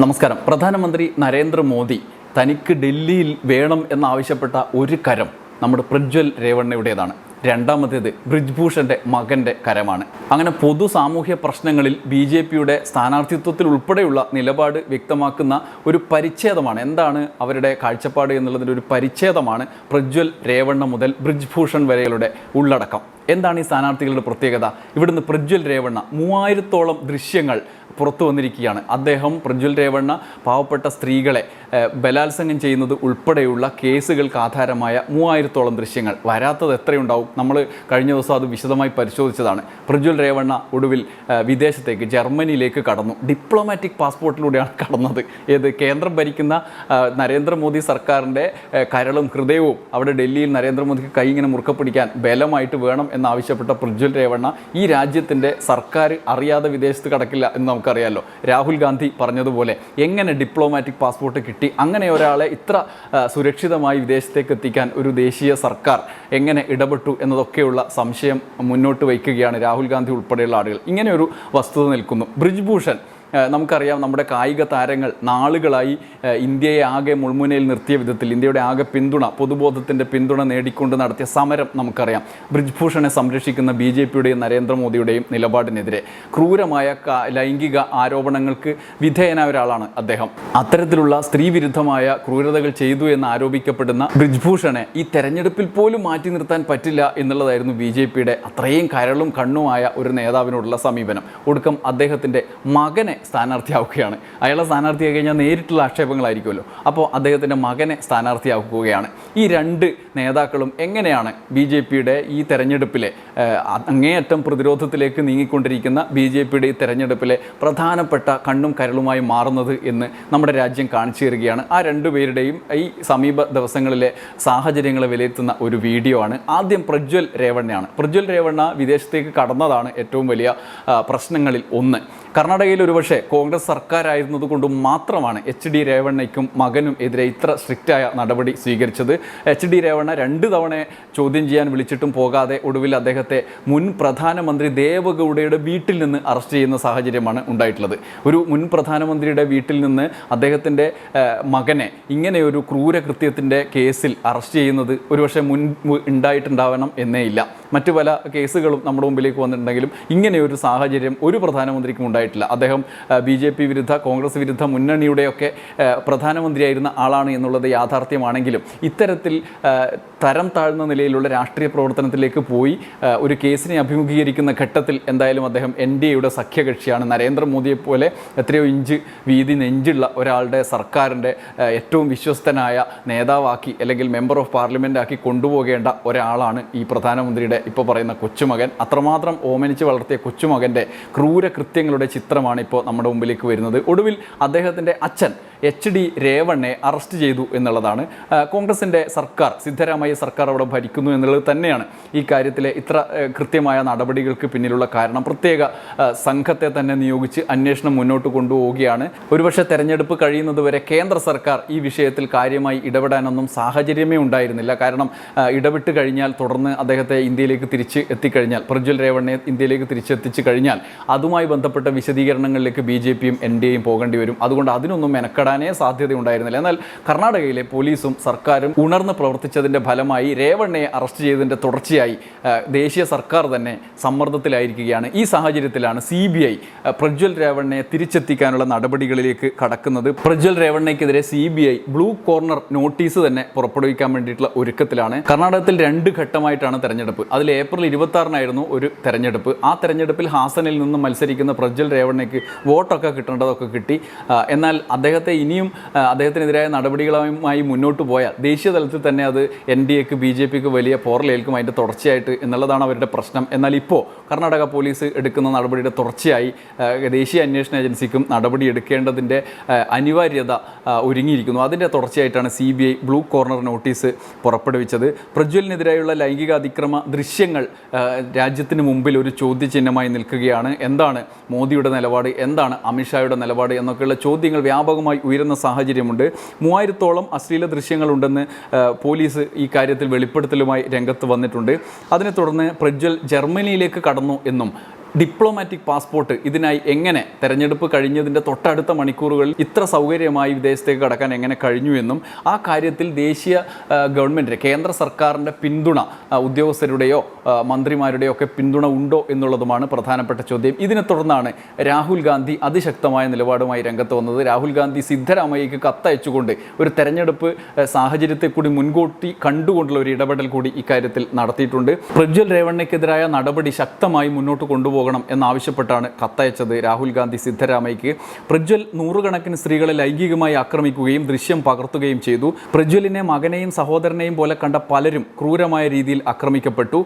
നമസ്കാരം. പ്രധാനമന്ത്രി നരേന്ദ്രമോദി തനിക്ക് ഡൽഹിയിൽ വേണം എന്നാവശ്യപ്പെട്ട ഒരു കരം നമ്മുടെ പ്രജ്വൽ രേവണ്ണയുടേതാണ്. രണ്ടാമത്തേത് ബ്രിജ്ഭൂഷന്റെ മകന്റെ കരമാണ്. അങ്ങനെ പൊതു സാമൂഹ്യ പ്രശ്നങ്ങളിൽ ബി ജെ പിയുടെ സ്ഥാനാർത്ഥിത്വത്തിൽ ഉൾപ്പെടെയുള്ള നിലപാട് വ്യക്തമാക്കുന്ന ഒരു പരിച്ഛേദമാണ്. എന്താണ് അവരുടെ കാഴ്ചപ്പാട് എന്നുള്ളതിന്റെ ഒരു പരിച്ഛേദമാണ് പ്രജ്വൽ രേവണ്ണ മുതൽ ബ്രിജ്ഭൂഷൺ വരെയുള്ള ഉള്ളടക്കം. എന്താണ് ഈ സ്ഥാനാർത്ഥികളുടെ പ്രത്യേകത? ഇവിടുന്ന് പ്രജ്വൽ രേവണ്ണ മൂവായിരത്തോളം ദൃശ്യങ്ങൾ പുറത്തു വന്നിരിക്കുകയാണ്. അദ്ദേഹം പ്രജ്വൽ രേവണ്ണ പാവപ്പെട്ട സ്ത്രീകളെ ബലാത്സംഗം ചെയ്യുന്നത് ഉൾപ്പെടെയുള്ള കേസുകൾക്ക് ആധാരമായ മൂവായിരത്തോളം ദൃശ്യങ്ങൾ. വരാത്തത് എത്രയുണ്ടാവും? നമ്മൾ കഴിഞ്ഞ ദിവസം അത് വിശദമായി പരിശോധിച്ചതാണ്. പ്രജ്വൽ രേവണ്ണ ഒടുവിൽ വിദേശത്തേക്ക് ജർമ്മനിയിലേക്ക് കടന്നു. ഡിപ്ലോമാറ്റിക് പാസ്പോർട്ടിലൂടെയാണ് കടന്നത്. ഏത് കേന്ദ്രം ഭരിക്കുന്ന നരേന്ദ്രമോദി സർക്കാരിന്റെ കരളും ഹൃദയവും അവിടെ ഡൽഹിയിൽ നരേന്ദ്രമോദിക്ക് കൈ ഇങ്ങനെ മുറുക്ക പിടിക്കാൻ ബലമായിട്ട് വേണം എന്നാവശ്യപ്പെട്ട പ്രജ്വൽ രേവണ്ണ ഈ രാജ്യത്തിന്റെ സർക്കാർ അറിയാതെ വിദേശത്ത് കടക്കില്ല എന്ന് നമുക്കറിയാലോ രാഹുൽ ഗാന്ധി പറഞ്ഞതുപോലെ എങ്ങനെ ഡിപ്ലോമാറ്റിക് പാസ്പോർട്ട് കിട്ടി അങ്ങനെ ഒരാളെ ഇത്ര സുരക്ഷിതമായി വിദേശത്തേക്ക് എത്തിക്കാൻ ഒരു ദേശീയ സർക്കാർ എങ്ങനെ ഇടപെട്ടു എന്നതൊക്കെയുള്ള സംശയം മുന്നോട്ട് വയ്ക്കുകയാണ് രാഹുൽ ഗാന്ധി ഉൾപ്പെടെയുള്ള ആളുകൾ. ഇങ്ങനെയൊരു വസ്തുത നിൽക്കുന്നു. ബ്രിജ്ഭൂഷൺ നമുക്കറിയാം നമ്മുടെ കായിക താരങ്ങൾ നാളുകളായി ഇന്ത്യയെ ആകെ മുൾമുനയിൽ നിർത്തിയ വിധത്തിൽ ഇന്ത്യയുടെ ആകെ പിന്തുണ പൊതുബോധത്തിന്റെ പിന്തുണ നേടിക്കൊണ്ട് നടത്തിയ സമരം നമുക്കറിയാം. ബ്രിജ്ഭൂഷണെ സംരക്ഷിക്കുന്ന ബി ജെ പിയുടെയും നരേന്ദ്രമോദിയുടെയും നിലപാടിനെതിരെ ക്രൂരമായ ലൈംഗിക ആരോപണങ്ങൾക്ക് വിധേയനായ ഒരാളാണ് അദ്ദേഹം. അത്തരത്തിലുള്ള സ്ത്രീവിരുദ്ധമായ ക്രൂരതകൾ ചെയ്തു എന്ന് ആരോപിക്കപ്പെടുന്ന ബ്രിജ്ഭൂഷണെ ഈ തെരഞ്ഞെടുപ്പിൽ പോലും മാറ്റി നിർത്താൻ പറ്റില്ല എന്നുള്ളതായിരുന്നു ബി ജെ പിയുടെ അത്രയും കരളും കണ്ണുമായ ഒരു നേതാവിനോടുള്ള സമീപനം. ഒടുക്കം അദ്ദേഹത്തിന്റെ മകനെ സ്ഥാനാർത്ഥിയാക്കുകയാണ്. അയാളെ സ്ഥാനാർത്ഥിയായി കഴിഞ്ഞാൽ നേരിട്ടുള്ള ആക്ഷേപങ്ങളായിരിക്കുമല്ലോ. അപ്പോൾ അദ്ദേഹത്തിന്റെ മകനെ സ്ഥാനാർത്ഥിയാക്കുകയാണ്. ഈ രണ്ട് നേതാക്കളും എങ്ങനെയാണ് ബി ജെ പിയുടെ ഈ തെരഞ്ഞെടുപ്പിലെ അങ്ങേയറ്റം പ്രതിരോധത്തിലേക്ക് നീങ്ങിക്കൊണ്ടിരിക്കുന്ന ബി ജെ പിയുടെ ഈ തെരഞ്ഞെടുപ്പിലെ പ്രധാനപ്പെട്ട കണ്ണും കരളുമായി മാറുന്നത് എന്ന് നമ്മുടെ രാജ്യം കാണിച്ചു തരികയാണ്. ആ രണ്ടുപേരുടെയും ഈ സമീപ ദിവസങ്ങളിലെ സാഹചര്യങ്ങളെ വിലയിരുത്തുന്ന ഒരു വീഡിയോ ആണ്. ആദ്യം പ്രജ്വൽ രേവണ്ണയാണ്. പ്രജ്വൽ രേവണ്ണ വിദേശത്തേക്ക് കടന്നതാണ് ഏറ്റവും വലിയ പ്രശ്നങ്ങളിൽ ഒന്ന്. കർണാടകയിൽ ഒരുപക്ഷെ കോൺഗ്രസ് സർക്കാരായിരുന്നത് കൊണ്ട് മാത്രമാണ് എച്ച് ഡി രേവണ്ണയ്ക്കും മകനും എതിരെ ഇത്ര സ്ട്രിക്റ്റായ നടപടി സ്വീകരിച്ചത്. എച്ച് ഡി രേവണ്ണ രണ്ട് തവണ ചോദ്യം ചെയ്യാൻ വിളിച്ചിട്ടും പോകാതെ ഒടുവിൽ അദ്ദേഹത്തെ മുൻ പ്രധാനമന്ത്രി ദേവഗൗഡയുടെ വീട്ടിൽ നിന്ന് അറസ്റ്റ് ചെയ്യുന്ന സാഹചര്യമാണ് ഉണ്ടായിട്ടുള്ളത്. ഒരു മുൻ പ്രധാനമന്ത്രിയുടെ വീട്ടിൽ നിന്ന് അദ്ദേഹത്തിന്റെ മകനെ ഇങ്ങനെയൊരു ക്രൂരകൃത്യത്തിന്റെ കേസിൽ അറസ്റ്റ് ചെയ്യുന്നത് ഒരുപക്ഷെ മുൻ ഉണ്ടായിട്ടുണ്ടാവണം എന്നേ ഇല്ല മറ്റു പല കേസുകളും നമ്മുടെ മുമ്പിലേക്ക് വന്നിട്ടുണ്ടെങ്കിലും ഇങ്ങനെയൊരു സാഹചര്യം ഒരു പ്രധാനമന്ത്രിക്കും ഉണ്ടായിട്ടില്ല. അദ്ദേഹം ബി ജെ പി വിരുദ്ധ കോൺഗ്രസ് വിരുദ്ധ മുന്നണിയുടെയൊക്കെ പ്രധാനമന്ത്രിയായിരുന്ന ആളാണ് എന്നുള്ളത് യാഥാർത്ഥ്യമാണെങ്കിലും ഇത്തരത്തിൽ തരം താഴ്ന്ന നിലയിലുള്ള രാഷ്ട്രീയ പ്രവർത്തനത്തിലേക്ക് പോയി ഒരു കേസിനെ അഭിമുഖീകരിക്കുന്ന ഘട്ടത്തിൽ എന്തായാലും അദ്ദേഹം എൻ ഡി എയുടെ സഖ്യകക്ഷിയാണ്. നരേന്ദ്രമോദിയെ പോലെ എത്രയോ ഇഞ്ച് വീതി നെഞ്ചുള്ള ഒരാളുടെ സർക്കാരിന്റെ ഏറ്റവും വിശ്വസ്തനായ നേതാവാക്കി അല്ലെങ്കിൽ മെമ്പർ ഓഫ് പാർലമെന്റ് ആക്കി കൊണ്ടുപോകേണ്ട ഒരാളാണ് ഈ പ്രധാനമന്ത്രിയുടെ ഇപ്പോൾ പറയുന്ന കൊച്ചുമകൻ. അത്രമാത്രം ഓമനിച്ച് വളർത്തിയ കൊച്ചുമകന്റെ ക്രൂര കൃത്യങ്ങളുടെ ചിത്രമാണ് ഇപ്പോൾ നമ്മുടെ മുമ്പിലേക്ക് വരുന്നത്. ഒടുവിൽ അദ്ദേഹത്തിന്റെ അച്ഛൻ എച്ച് ഡി രേവണ്ണെ അറസ്റ്റ് ചെയ്തു എന്നുള്ളതാണ്. കോൺഗ്രസിന്റെ സർക്കാർ സിദ്ധരാമയ്യ സർക്കാർ അവിടെ ഭരിക്കുന്നു എന്നുള്ളത് തന്നെയാണ്. ഈ കാര്യത്തിലെ ഇത്ര കൃത്യമായ നടപടികൾക്ക് പിന്നിലുള്ള കാരണം. പ്രത്യേക സംഘത്തെ തന്നെ നിയോഗിച്ച് അന്വേഷണം മുന്നോട്ട് കൊണ്ടുപോവുകയാണ്. ഒരുപക്ഷെ തെരഞ്ഞെടുപ്പ് കഴിയുന്നതുവരെ കേന്ദ്ര സർക്കാർ ഈ വിഷയത്തിൽ കാര്യമായി ഇടപെടാനൊന്നും സാഹചര്യമേ ഉണ്ടായിരുന്നില്ല. കാരണം ഇടപെട്ട് കഴിഞ്ഞാൽ തുടർന്ന് അദ്ദേഹത്തെ ഇന്ത്യയിലേക്ക് തിരിച്ച് എത്തിക്കഴിഞ്ഞാൽ പ്രജ്വൽ രേവണ്ണെ ഇന്ത്യയിലേക്ക് തിരിച്ചെത്തിച്ചു കഴിഞ്ഞാൽ അതുമായി ബന്ധപ്പെട്ട വിശദീകരണങ്ങളിലേക്ക് ബി ജെ പിയും എൻ ഡി എയും പോകേണ്ടി വരും. അതുകൊണ്ട് അതിനൊന്നും മെനക്കെടാനേ സാധ്യതയുണ്ടായിരുന്നില്ല. എന്നാൽ കർണാടകയിലെ പോലീസും സർക്കാരും ഉണർന്ന് പ്രവർത്തിച്ചതിന്റെ ഫലമായി രേവണ്ണയെ അറസ്റ്റ് ചെയ്തതിന്റെ തുടർച്ചയായി ദേശീയ സർക്കാർ തന്നെ സമ്മർദ്ദത്തിലായിരിക്കുകയാണ്. ഈ സാഹചര്യത്തിലാണ് സി ബി ഐ പ്രജ്വൽ രേവണ്ണയെ തിരിച്ചെത്തിക്കാനുള്ള നടപടികളിലേക്ക് കടക്കുന്നത്. Prajwal രേവണ്ണയ്ക്കെതിരെ C B I blue corner notice തന്നെ പുറപ്പെടുവിക്കാൻ വേണ്ടിയിട്ടുള്ള ഒരുക്കത്തിലാണ്. കർണാടകത്തിൽ രണ്ട് ഘട്ടമായിട്ടാണ് തെരഞ്ഞെടുപ്പ്. അതിൽ ഏപ്രിൽ ഇരുപത്തി ആറിനായിരുന്നു ഒരു തെരഞ്ഞെടുപ്പ്. ആ തെരഞ്ഞെടുപ്പിൽ ഹാസനിൽ നിന്ന് മത്സരിക്കുന്ന പ്രജ്വൽ രേവണ്ണയ്ക്ക് വോട്ടൊക്കെ കിട്ടേണ്ടതൊക്കെ കിട്ടി. എന്നാൽ അദ്ദേഹത്തെ ഇനിയും അദ്ദേഹത്തിനെതിരായ നടപടികളുമായി മുന്നോട്ട് പോയാൽ ദേശീയ തലത്തിൽ തന്നെ അത് എൻ ഡി എക്ക് ബി ജെ പിക്ക് വലിയ പോറലേൽക്കും അതിന്റെ തുടർച്ചയായിട്ട് എന്നുള്ളതാണ് അവരുടെ പ്രശ്നം. എന്നാൽ ഇപ്പോൾ കർണാടക പോലീസ് എടുക്കുന്ന നടപടിയുടെ തുടർച്ചയായി ദേശീയ അന്വേഷണ ഏജൻസിക്കും നടപടി എടുക്കേണ്ടതിന്റെ അനിവാര്യത ഒരുങ്ങിയിരിക്കുന്നു. അതിന്റെ തുടർച്ചയായിട്ടാണ് C B I blue corner notice പുറപ്പെടുവിച്ചത്. പ്രജ്വലിനെതിരായുള്ള ലൈംഗിക അതിക്രമ ദൃശ്യങ്ങൾ രാജ്യത്തിന് മുമ്പിൽ ഒരു ചോദ്യചിഹ്നമായി നിൽക്കുകയാണ്. എന്താണ് മോദിയുടെ നിലപാട്? എന്താണ് അമിത്ഷായുടെ നിലപാട്? എന്നൊക്കെയുള്ള ചോദ്യങ്ങൾ വ്യാപകമായി ഉയരുന്ന സാഹചര്യമുണ്ട്. മൂവായിരത്തോളം അശ്ലീല ദൃശ്യങ്ങളുണ്ടെന്ന് പോലീസ് ഈ കാര്യത്തിൽ വെളിപ്പെടുത്തലുമായി രംഗത്ത് വന്നിട്ടുണ്ട്. അതിനെ തുടർന്ന് പ്രജ്വൽ ജർമ്മനിയിലേക്ക് കടന്നു എന്നും ഡിപ്ലോമാറ്റിക് പാസ്പോർട്ട് ഇതിനായി എങ്ങനെ തെരഞ്ഞെടുപ്പ് കഴിഞ്ഞതിന്റെ തൊട്ടടുത്ത മണിക്കൂറുകളിൽ ഇത്ര സൗകര്യമായി വിദേശത്തേക്ക് കടക്കാൻ എങ്ങനെ കഴിഞ്ഞു എന്നും ആ കാര്യത്തിൽ ദേശീയ ഗവൺമെന്റ് കേന്ദ്ര സർക്കാരിന്റെ പിന്തുണ ഉദ്യോഗസ്ഥരുടെയോ മന്ത്രിമാരുടെയോ ഒക്കെ പിന്തുണ ഉണ്ടോ എന്നുള്ളതുമാണ് പ്രധാനപ്പെട്ട ചോദ്യം. ഇതിനെ തുടർന്നാണ് രാഹുൽ ഗാന്ധി അതിശക്തമായ നിലപാടുമായി രംഗത്ത് വന്നത്. രാഹുൽ ഗാന്ധി സിദ്ധരാമയ്യക്ക് കത്തയച്ചുകൊണ്ട് ഒരു തെരഞ്ഞെടുപ്പ് സാഹചര്യത്തെ കൂടി മുൻകൂട്ടി കണ്ടുകൊണ്ടുള്ള ഒരു ഇടപെടൽ കൂടി ഇക്കാര്യത്തിൽ നടത്തിയിട്ടുണ്ട്. പ്രജ്വൽ രേവണ്ണയ്ക്കെതിരായ നടപടി ശക്തമായി മുന്നോട്ട് കൊണ്ടുപോകണം എന്നാവശ്യപ്പെട്ടാണ് കത്തയച്ചത്. രാഹുൽ ഗാന്ധി സിദ്ധരാമയ്യക്ക് പ്രജ്വൽ നൂറുകണക്കിന് സ്ത്രീകളെ ലൈംഗികമായി ആക്രമിക്കുകയും ദൃശ്യം പകർത്തുകയും ചെയ്തു. പ്രജ്വലിനെ മകനെയും സഹോദരനെയും പോലെ കണ്ട പലരും ക്രൂരമായ രീതിയിൽ ആക്രമിക്കപ്പെട്ടു.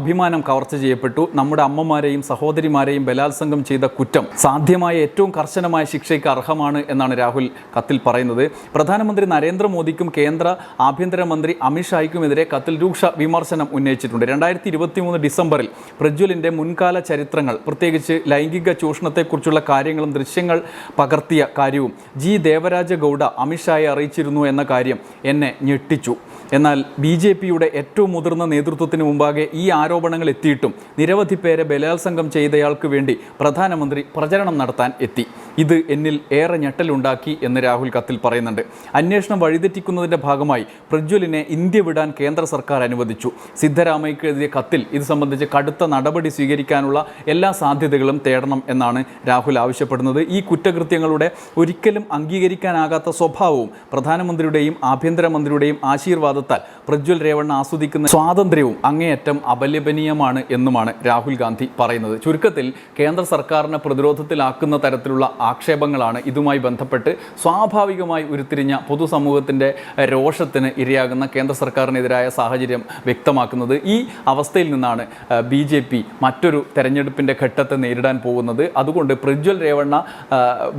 അഭിമാനം കവർച്ച ചെയ്യപ്പെട്ടു. നമ്മുടെ അമ്മമാരെയും സഹോദരിമാരെയും ബലാത്സംഗം ചെയ്ത കുറ്റം സാധ്യമായ ഏറ്റവും കർശനമായ ശിക്ഷയ്ക്ക് അർഹമാണ് എന്നാണ് രാഹുൽ കത്തിൽ പറയുന്നത്. പ്രധാനമന്ത്രി നരേന്ദ്രമോദിക്കും കേന്ദ്ര ആഭ്യന്തരമന്ത്രി അമിത്ഷായ്ക്കുമെതിരെ കത്തിൽ രൂക്ഷ വിമർശനം ഉന്നയിച്ചിട്ടുണ്ട്. രണ്ടായിരത്തി ഇരുപത്തി മൂന്ന് ഡിസംബറിൽ പ്രജ്വലിന്റെ മുൻകാല ചരിത്രങ്ങൾ പ്രത്യേകിച്ച് ലൈംഗിക ചൂഷണത്തെക്കുറിച്ചുള്ള കാര്യങ്ങളും ദൃശ്യങ്ങൾ പകർത്തിയ കാര്യവും ജി ദേവരാജ ഗൗഡ അമിത്ഷായെ അറിയിച്ചിരുന്നു എന്ന കാര്യം എന്നെ ഞെട്ടിച്ചു. എന്നാൽ ബി ജെ പിയുടെ ഏറ്റവും മുതിർന്ന നേതൃത്വത്തിന് മുമ്പാകെ ഈ ആരോപണങ്ങൾ എത്തിയിട്ടും നിരവധി പേരെ ബലാത്സംഗം ചെയ്തയാൾക്ക് വേണ്ടി പ്രധാനമന്ത്രി പ്രചരണം നടത്താൻ എത്തി. ഇത് എന്നിൽ ഏറെ ഞെട്ടലുണ്ടാക്കി എന്ന് രാഹുൽ കത്തിൽ പറയുന്നുണ്ട്. അന്വേഷണം വഴിതെറ്റിക്കുന്നതിന്റെ ഭാഗമായി പ്രജ്വലിനെ ഇന്ത്യ വിടാൻ കേന്ദ്ര സർക്കാർ അനുവദിച്ചു. സിദ്ധരാമയ്ക്ക് എഴുതിയ കത്തിൽ ഇത് സംബന്ധിച്ച് കടുത്ത നടപടി സ്വീകരിക്കാനുള്ള എല്ലാ സാധ്യതകളും തേടണം എന്നാണ് രാഹുൽ ആവശ്യപ്പെടുന്നത്. ഈ കുറ്റകൃത്യങ്ങളുടെ ഒരിക്കലും അംഗീകരിക്കാനാകാത്ത സ്വഭാവവും പ്രധാനമന്ത്രിയുടെയും ആഭ്യന്തരമന്ത്രിയുടെയും ആശീർവാദത്താൽ പ്രജ്വൽ രേവണ്ണ ആസ്വദിക്കുന്ന സ്വാതന്ത്ര്യവും അങ്ങേയറ്റം അപലപനീയമാണ് എന്നുമാണ് രാഹുൽ ഗാന്ധി പറയുന്നത്. ചുരുക്കത്തിൽ കേന്ദ്ര സർക്കാരിനെ പ്രതിരോധത്തിലാക്കുന്ന തരത്തിലുള്ള ആക്ഷേപങ്ങളാണ് ഇതുമായി ബന്ധപ്പെട്ട് സ്വാഭാവികമായി ഉരുത്തിരിഞ്ഞ പൊതുസമൂഹത്തിന്റെ രോഷത്തിന് ഇരയാകുന്ന കേന്ദ്ര സർക്കാരിനെതിരായ സാഹചര്യം വ്യക്തമാക്കുന്നത് ഈ അവസ്ഥയിൽ നിന്നാണ് ബി ജെ പി മറ്റൊരു തെരഞ്ഞെടുപ്പിന്റെ ഘട്ടത്തെ നേരിടാൻ പോകുന്നത്. അതുകൊണ്ട് Prajwal Revanna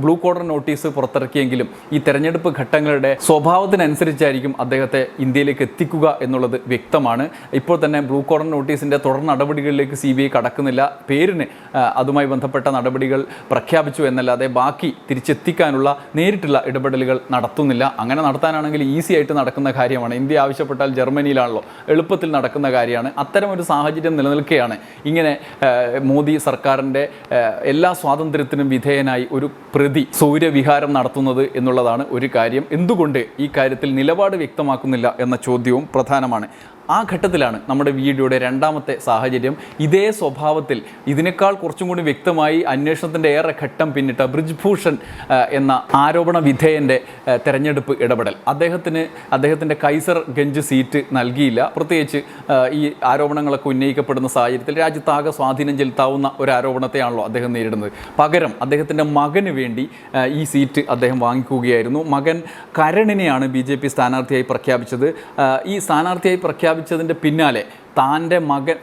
blue corner notice പുറത്തിറക്കിയെങ്കിലും ഈ തെരഞ്ഞെടുപ്പ് ഘട്ടങ്ങളുടെ സ്വഭാവത്തിനനുസരിച്ചായിരിക്കും അദ്ദേഹത്തെ ഇന്ത്യയിലേക്ക് എത്തിക്കുക എന്നുള്ളത് വ്യക്തമാണ്. ഇപ്പോൾ തന്നെ ബ്ലൂ കോഡർ നോട്ടീസിന്റെ തുടർ നടപടികളിലേക്ക് സി ബി ഐ കടക്കുന്നില്ല. പേരിന് അതുമായി ബന്ധപ്പെട്ട നടപടികൾ പ്രഖ്യാപിച്ചു എന്നല്ലാതെ ബാക്കി തിരിച്ചെത്തിക്കാനുള്ള നേരിട്ടുള്ള ഇടപെടലുകൾ നടത്തുന്നില്ല. അങ്ങനെ നടത്താനാണെങ്കിൽ ഈസി ആയിട്ട് നടക്കുന്ന കാര്യമാണ്. ഇന്ത്യ ആവശ്യപ്പെട്ടാൽ ജർമ്മനിയിലാണല്ലോ എളുപ്പത്തിൽ നടക്കുന്ന കാര്യമാണ്. അത്തരം ഒരു സാഹചര്യം നിലനിൽക്കുകയാണ് ഇങ്ങനെ മോദി സർക്കാരിന്റെ എല്ലാ സ്വാതന്ത്ര്യത്തിനും വിധേയനായി ഒരു പ്രതി സൗര്യവിഹാരം നടത്തുന്നത് എന്നുള്ളതാണ് ഒരു കാര്യം. എന്തുകൊണ്ട് ഈ കാര്യത്തിൽ നിലപാട് വ്യക്തമാക്കുന്നില്ല എന്ന ചോദ്യവും പ്രധാനമാണ്. ആ ഘട്ടത്തിലാണ് നമ്മുടെ വീഡിയോയുടെ രണ്ടാമത്തെ സാഹചര്യം. ഇതേ സ്വഭാവത്തിൽ ഇതിനേക്കാൾ കുറച്ചും കൂടി വ്യക്തമായി അന്വേഷണത്തിന്റെ ഏറെ ഘട്ടം പിന്നിട്ട ബ്രിജ്ഭൂഷൺ എന്ന ആരോപണ വിധേയന്റെ തെരഞ്ഞെടുപ്പ് ഇടപെടൽ. അദ്ദേഹത്തിന് അദ്ദേഹത്തിന്റെ കൈസർ ഗഞ്ച് സീറ്റ് നൽകിയില്ല. പ്രത്യേകിച്ച് ഈ ആരോപണങ്ങളൊക്കെ ഉന്നയിക്കപ്പെടുന്ന സാഹചര്യത്തിൽ രാജ്യത്താകെ സ്വാധീനം ചെലുത്താവുന്ന ഒരു ആരോപണത്തെയാണല്ലോ അദ്ദേഹം നേരിടുന്നത്. പകരം അദ്ദേഹത്തിന്റെ മകന് വേണ്ടി ഈ സീറ്റ് അദ്ദേഹം വാങ്ങിക്കുകയായിരുന്നു. മകൻ കരണിനെയാണ് ബി സ്ഥാനാർത്ഥിയായി പ്രഖ്യാപിച്ചത്. ഈ സ്ഥാനാർത്ഥിയായി പ്രഖ്യാപിച്ചതിന്റെ പിന്നാലെ താന്റെ മകൻ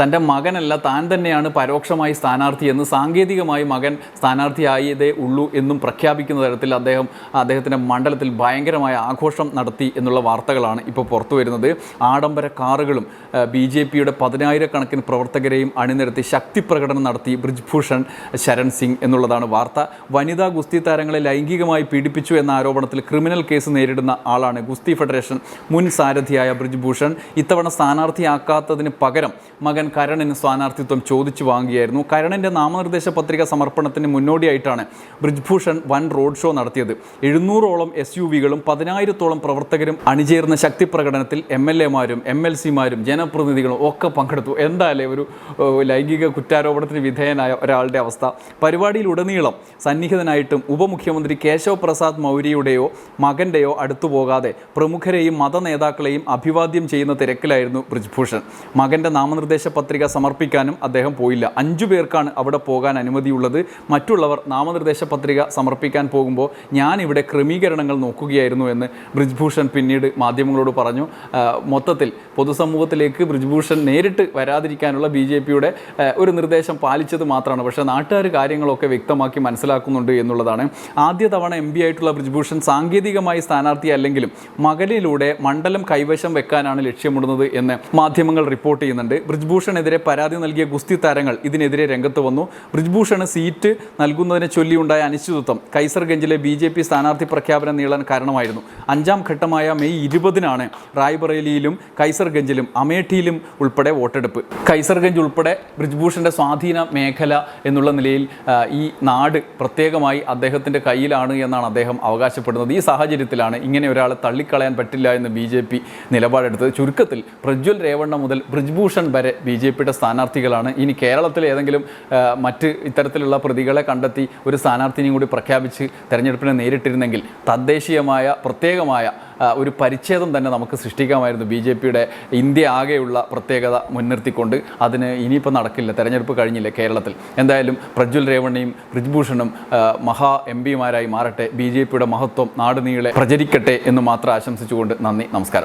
തന്റെ മകനല്ല താൻ തന്നെയാണ് പരോക്ഷമായി സ്ഥാനാർത്ഥി എന്ന് സാങ്കേതികമായി മകൻ സ്ഥാനാർത്ഥിയായതേ ഉള്ളൂ എന്നും പ്രഖ്യാപിക്കുന്ന തരത്തിൽ അദ്ദേഹം അദ്ദേഹത്തിന്റെ മണ്ഡലത്തിൽ ഭയങ്കരമായ ആഘോഷം നടത്തി എന്നുള്ള വാർത്തകളാണ് ഇപ്പോൾ പുറത്തു വരുന്നത്. ആഡംബര കാറുകളും ബി ജെ പിയുടെ പതിനായിരക്കണക്കിന് പ്രവർത്തകരെയും അണിനിരത്തി ശക്തി പ്രകടനം നടത്തി ബ്രിജ്ഭൂഷൺ ശരൺ സിംഗ് എന്നുള്ളതാണ് വാർത്ത. വനിതാ ഗുസ്തി താരങ്ങളെ ലൈംഗികമായി പീഡിപ്പിച്ചു എന്ന ആരോപണത്തിൽ ക്രിമിനൽ കേസ് നേരിടുന്ന ആളാണ് ഗുസ്തി ഫെഡറേഷൻ മുൻ സാരഥിയായ ബ്രിജ്ഭൂഷൺ. ഇത്തവണ സ്ഥാനാർത്ഥിയാക്കാത്തതിന് പകരം മകൻ കരണിന് സ്ഥാനാർത്ഥിത്വം ചോദിച്ചു വാങ്ങുകയായിരുന്നു കരണിന്റെ നാമനിർദ്ദേശ പത്രിക സമർപ്പണത്തിന് മുന്നോടിയായിട്ടാണ് ബ്രിജ്ഭൂഷൺ വൻ റോഡ് ഷോ നടത്തിയത്. എഴുന്നൂറോളം എസ് യു വികളും പതിനായിരത്തോളം പ്രവർത്തകരും അണിചേർന്ന ശക്തി പ്രകടനത്തിൽ എം എൽ എമാരും എം എൽ സിമാരും ജനപ്രതിനിധികളും ഒക്കെ പങ്കെടുത്തു. എന്തായാലേ ഒരു ലൈംഗിക കുറ്റാരോപണത്തിന് വിധേയനായ ഒരാളുടെ അവസ്ഥ. പരിപാടിയിലുടനീളം സന്നിഹിതനായിട്ടും ഉപമുഖ്യമന്ത്രി കേശവ് പ്രസാദ് മൗര്യയുടെയോ മകന്റെയോ അടുത്തു പോകാതെ പ്രമുഖരെയും മത നേതാക്കളെയും അഭിവാദ്യം ചെയ്യുന്ന തിരക്കിലായിരുന്നു ബ്രിജ്ഭൂഷൺ. മകന്റെ നാമനിർദ്ദേശ പത്രിക സമർപ്പിക്കാനും അദ്ദേഹം പോയില്ല. അഞ്ചു പേർക്കാണ് അവിടെ പോകാൻ അനുമതിയുള്ളത്. മറ്റുള്ളവർ നാമനിർദ്ദേശ പത്രിക സമർപ്പിക്കാൻ പോകുമ്പോൾ ഞാൻ ഇവിടെ ക്രമീകരണങ്ങൾ നോക്കുകയായിരുന്നു എന്ന് ബ്രിജ്ഭൂഷൺ പിന്നീട് മാധ്യമങ്ങളോട് പറഞ്ഞു. മൊത്തത്തിൽ പൊതുസമൂഹത്തിലേക്ക് ബ്രിജ്ഭൂഷൺ നേരിട്ട് വരാതിരിക്കാനുള്ള ബി ജെ പിയുടെ ഒരു നിർദ്ദേശം പാലിച്ചത് മാത്രമാണ്. പക്ഷേ നാട്ടുകാർ കാര്യങ്ങളൊക്കെ വ്യക്തമാക്കി മനസ്സിലാക്കുന്നുണ്ട് എന്നുള്ളതാണ്. ആദ്യ തവണ എം പി ആയിട്ടുള്ള ബ്രിജ്ഭൂഷൺ സാങ്കേതികമായി സ്ഥാനാർത്ഥി അല്ലെങ്കിലും മകനിലൂടെ മണ്ഡലം കൈവശം വെക്കാനാണ് ലക്ഷ്യമിടുന്നത് എന്ന് മാധ്യമങ്ങൾ റിപ്പോർട്ട് ചെയ്യുന്നുണ്ട്. ബ്രിജ്ഭൂഷൺ ബ്രിജ്ഭൂഷണെതിരെ പരാതി നൽകിയ ഗുസ്തി താരങ്ങൾ ഇതിനെതിരെ രംഗത്ത് വന്നു. ബ്രിജ്ഭൂഷണ് സീറ്റ് നൽകുന്നതിനെ ചൊല്ലിയുണ്ടായ അനിശ്ചിതത്വം കൈസർഗഞ്ചിലെ ബി ജെ പി സ്ഥാനാർത്ഥി പ്രഖ്യാപനം നീളാൻ കാരണമായിരുന്നു. അഞ്ചാം ഘട്ടമായ മെയ് ഇരുപതിനാണ് റായ്ബറേലിയിലും കൈസർഗഞ്ചിലും അമേഠിയിലും ഉൾപ്പെടെ വോട്ടെടുപ്പ്. കൈസർഗഞ്ച് ഉൾപ്പെടെ ബ്രിജ്ഭൂഷന്റെ സ്വാധീന മേഖല എന്നുള്ള നിലയിൽ ഈ നാട് പ്രത്യേകമായി അദ്ദേഹത്തിന്റെ കയ്യിലാണ് എന്നാണ് അദ്ദേഹം അവകാശപ്പെടുന്നത്. ഈ സാഹചര്യത്തിലാണ് ഇങ്ങനെ ഒരാളെ തള്ളിക്കളയാൻ പറ്റില്ല എന്ന് ബി ജെ പി നിലപാടെടുത്തത്. ചുരുക്കത്തിൽ പ്രജ്വൽ രേവണ്ണ മുതൽ ബ്രിജ്ഭൂഷൺ വരെ ബി ജെ പിയുടെ സ്ഥാനാർത്ഥികളാണ്. ഇനി കേരളത്തിൽ ഏതെങ്കിലും മറ്റ് ഇത്തരത്തിലുള്ള പ്രതികളെ കണ്ടെത്തി ഒരു സ്ഥാനാർത്ഥിനെയും കൂടി പ്രഖ്യാപിച്ച് തെരഞ്ഞെടുപ്പിനെ നേരിട്ടിരുന്നെങ്കിൽ തദ്ദേശീയമായ പ്രത്യേകമായ ഒരു പരിച്ഛേദം തന്നെ നമുക്ക് സൃഷ്ടിക്കാമായിരുന്നു ബി ജെ പിയുടെ ഇന്ത്യ ആകെയുള്ള പ്രത്യേകത മുൻനിർത്തിക്കൊണ്ട്. അതിന് ഇനിയിപ്പോൾ നടക്കില്ല തെരഞ്ഞെടുപ്പ് കഴിഞ്ഞില്ല കേരളത്തിൽ. എന്തായാലും പ്രജ്വൽ രേവണ്ണയും ബ്രിജ്ഭൂഷണും മഹാ എം പിമാരായി മാറട്ടെ ബി ജെ പിയുടെ മഹത്വം നാടുനീളെ പ്രചരിക്കട്ടെ എന്ന് മാത്രം ആശംസിച്ചുകൊണ്ട് നന്ദി നമസ്കാരം.